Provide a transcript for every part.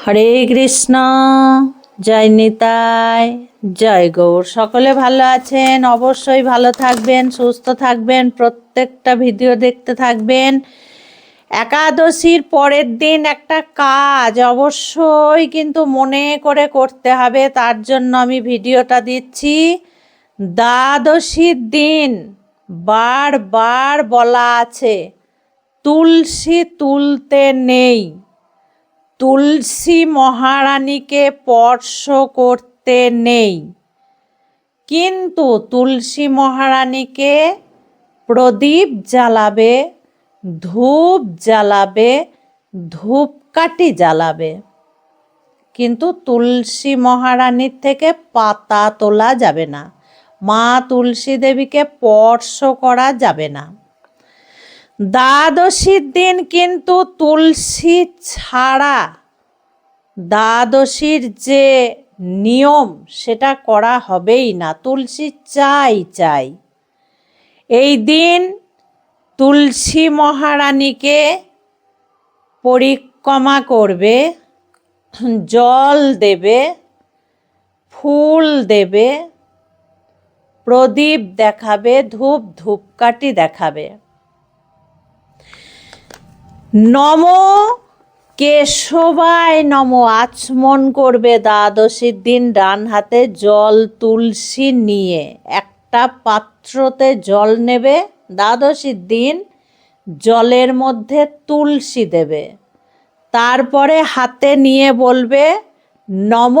হরে কৃষ্ণ, জয় নিতাই, জয় গৌর। সকলে ভালো আছেন? অবশ্যই ভালো থাকবেন, সুস্থ থাকবেন, প্রত্যেকটা ভিডিও দেখতে থাকবেন। একাদশীর পরের দিন একটা কাজ অবশ্যই কিন্তু মনে করে করতে হবে, তার জন্য আমি ভিডিওটা দিচ্ছি। দ্বাদশীর দিন বারবার বলা আছে, তুলসী তুলতে নেই। তুলসী মহারানীকে স্পর্শ করতে নেই। কিন্তু তুলসী মহারানীকে প্রদীপ জ্বালাবে, ধূপ জ্বালাবে, ধূপকাঠি জ্বালাবে। কিন্তু তুলসী মহারানীর থেকে পাতা তোলা যাবে না। মা তুলসী দেবীকে স্পর্শ করা যাবে না। দ্বাদশীর দিন কিন্তু তুলসী ছাড়া দ্বাদশীর যে নিয়ম, সেটা করা হবেই না। তুলসী চাই চাই। এই দিন তুলসী মহারানীকে পরিক্রমা করবে, জল দেবে, ফুল দেবে, প্রদীপ দেখাবে, ধূপ ধূপকাঠি দেখাবে। নম কেশবায় নম? আচমন করবে দ্বাদশীর দিন ডান হাতে জল তুলসী নিয়ে। একটা পাত্রতে জল নেবে দ্বাদশীর দিন জলের মধ্যে তুলসী দেবে। তারপরে হাতে নিয়ে বলবে, নম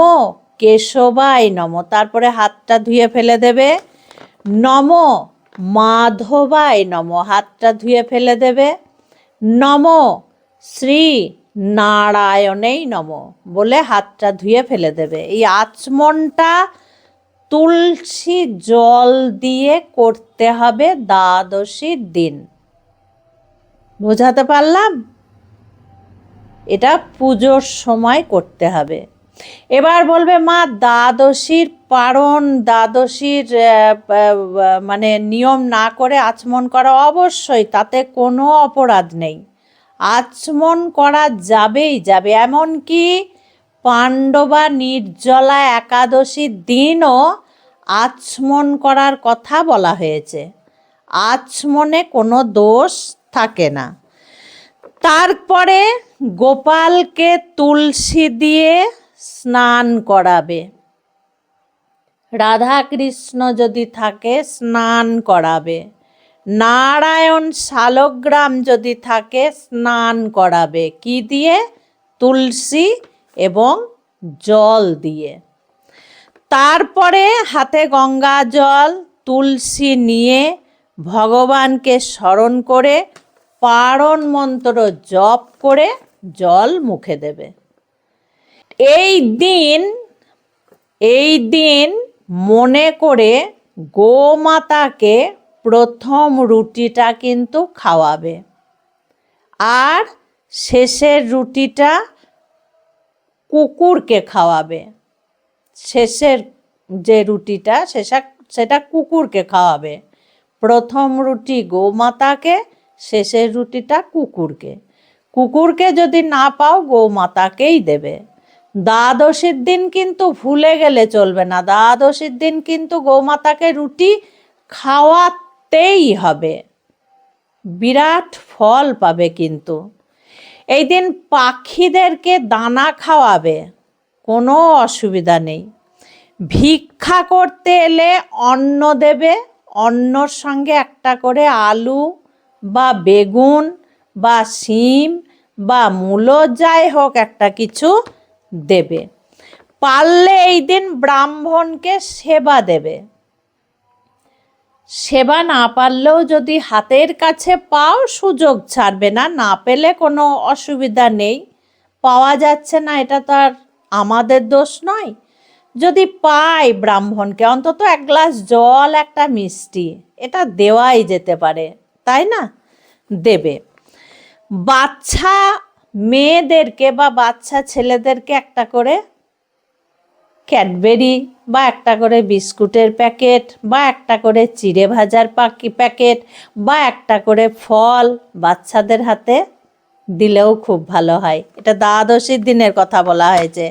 কেশবায় নম? তারপরে হাতটা ধুয়ে ফেলে দেবে, নম, মাধবায় নম? হাতটা ধুয়ে ফেলে দেবে, নম, শ্রী নারায়ণেই নম বলে হাতটা ধুয়ে ফেলে দেবে। এই আচমনটা তুলসী জল দিয়ে করতে হবে দ্বাদশীর দিন। বোঝাতে পারলাম? এটা পুজোর সময় করতে হবে। এবার বলবে, মা, দ্বাদশীর পারণ, দ্বাদশীর মানে নিয়ম না করে আচমন করা অবশ্যই, তাতে কোনো অপরাধ নেই। আচমন করা যাবেই যাবে। এমনকি পাণ্ডবা নির্জলা একাদশীর দিনও আচমন করার কথা বলা হয়েছে। আচমনে কোনো দোষ থাকে না। তারপরে গোপালকে তুলসী দিয়ে স্নান করাবে। রাধা কৃষ্ণ যদি থাকে, স্নান করাবে। নারায়ণ শালগ্রাম যদি থাকে, স্নান করাবে। কি দিয়ে? তুলসী এবং জল দিয়ে। তারপরে হাতে গঙ্গা জল, তুলসী নিয়ে ভগবানকে স্মরণ করে পারণ মন্ত্র জপ করে জল মুখে দেবে। এই দিন এই দিন মনে করে গোমাতাকে প্রথম রুটিটা কিন্তু খাওয়াবে। আর শেষের রুটিটা কুকুরকে খাওয়াবে। শেষের যে রুটিটা সেটা সেটা কুকুরকে খাওয়াবে। প্রথম রুটি গোমাতাকে, শেষের রুটিটা কুকুরকে। কুকুরকে যদি না পাও গোমাতাকেই দেবে। দ্বাদশীর দিন কিন্তু ভুলে গেলে চলবে না। দ্বাদশীর দিন কিন্তু গোমাতাকে রুটি খাওয়াতেই হবে। বিরাট ফল পাবে কিন্তু। এই দিন পাখিদেরকে দানা খাওয়াবে, কোনো অসুবিধা নেই। ভিক্ষা করতে এলে অন্ন দেবে, অন্নর সঙ্গে একটা করে আলু বা বেগুন বা শিম বা মূলো, যাই হোক একটা কিছু দেবে। পারলে এই দিন ব্রাহ্মণকে সেবা দেবে। সেবা না পারলেও যদি হাতের কাছে পাও সুযোগ ছাড়বে না না পেলে কোনো অসুবিধা নেই। পাওয়া যাচ্ছে না, এটা তো আর আমাদের দোষ নয়। যদি পাই ব্রাহ্মণকে, অন্তত এক গ্লাস জল, একটা মিষ্টি, এটা দেওয়াই যেতে পারে, তাই না? দেবে। বাচ্চা মেয়েদেরকে বা বাচ্চা ছেলেদেরকে একটা করে ক্যাডবেরি বা একটা করে বিস্কুটের প্যাকেট বা একটা করে চিড়ে ভাজার পাকি প্যাকেট বা একটা করে ফল বাচ্চাদের হাতে দিলেও খুব ভালো হয়। এটা দ্বাদশীর দিনের কথা বলা হয়েছে।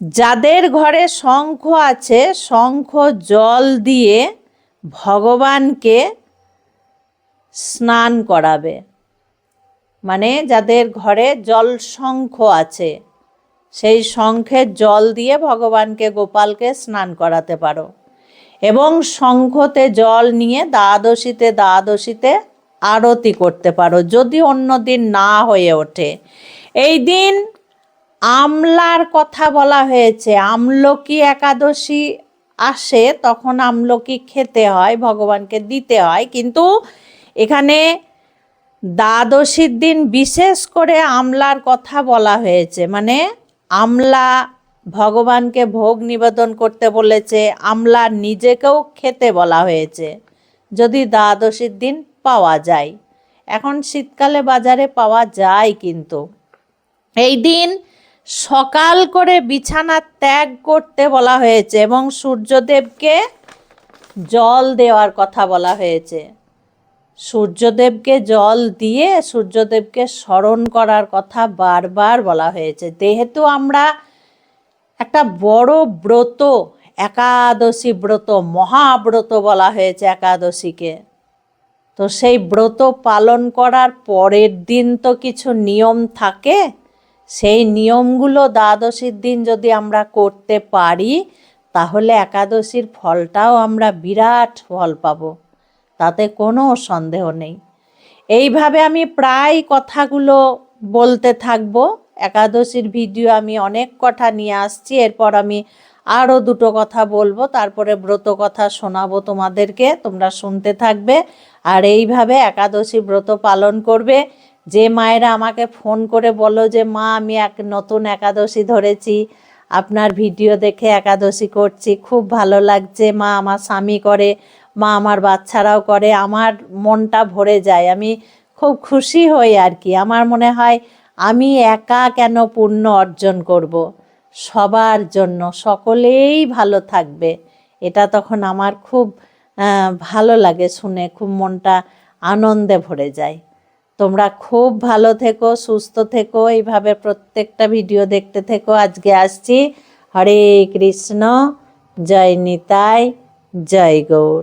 যাদের ঘরে শঙ্খ আছে, শঙ্খ জল দিয়ে ভগবানকে স্নান করাবে। মানে যাদের ঘরে জল শঙ্খ আছে সেই শঙ্খের জল দিয়ে ভগবানকে, গোপালকে স্নান করাতে পারো। এবং শঙ্খতে জল নিয়ে দ্বাদশীতে দ্বাদশীতে আরতি করতে পারো, যদি অন্য দিন না হয়ে ওঠে। এই দিন আমলার কথা বলা হয়েছে, আমলকি একাদশী আসে তখন আমলকি খেতে হয়, ভগবানকে দিতে হয়। কিন্তু এখানে দ্বাদশীর দিন বিশেষ করে আমলার কথা বলা হয়েছে মানে আমলা ভগবানকে ভোগ নিবেদন করতে বলেছে, আমলা নিজেকেও খেতে বলা হয়েছে, যদি দ্বাদশীর দিন পাওয়া যায়। এখন শীতকালে বাজারে পাওয়া যায় কিন্তু। এই দিন সকাল করে বিছানা ত্যাগ করতে বলা হয়েছে এবং সূর্যদেবকে জল দেওয়ার কথা বলা হয়েছে। সূর্যদেবকে জল দিয়ে সূর্যদেবকে স্মরণ করার কথা বারবার বলা হয়েছে। যেহেতু আমরা একটা বড় ব্রত, একাদশী ব্রত, মহাব্রত বলা হয়েছে একাদশীকে, তো সেই ব্রত পালন করার পরের দিন তো কিছু নিয়ম থাকে। সেই নিয়মগুলো দ্বাদশীর দিন যদি আমরা করতে পারি, তাহলে একাদশীর ফলটাও আমরা বিরাট ফল পাবো। তাতে কোনো সন্দেহ নেই। এইভাবে আমি প্রায় কথাগুলো বলতে থাকব। একাদশীর ভিডিও আমি অনেক কথা নিয়ে আসছি, এরপর আমি আরও দুটো কথা বলব, তারপরে ব্রত কথা শোনাবো তোমাদেরকে, তোমরা শুনতে থাকবে। আর এইভাবে একাদশী ব্রত পালন করবে। যে মায়েরা আমাকে ফোন করে বলো যে, মা, আমি এক নতুন একাদশী ধরেছি, আপনার ভিডিও দেখে একাদশী করছি, খুব ভালো লাগছে, মা, আমার স্বামী করে মা আমার বাচ্চারাও করে, আমার মনটা ভরে যায়। আমি খুব খুশি হই আর কি। আমার মনে হয় আমি একা কেন পুণ্য অর্জন করব। সবার জন্য, সকলেই ভালো থাকবে। এটা তখন আমার খুব ভালো লাগে শুনে, খুব মনটা আনন্দে ভরে যায়। তোমরা খুব ভালো থেকো, সুস্থ থেকো, এইভাবে প্রত্যেকটা ভিডিও দেখতে থেকো। আজকে আসছি। হরে কৃষ্ণ, জয় নিতাই, জয় গৌর।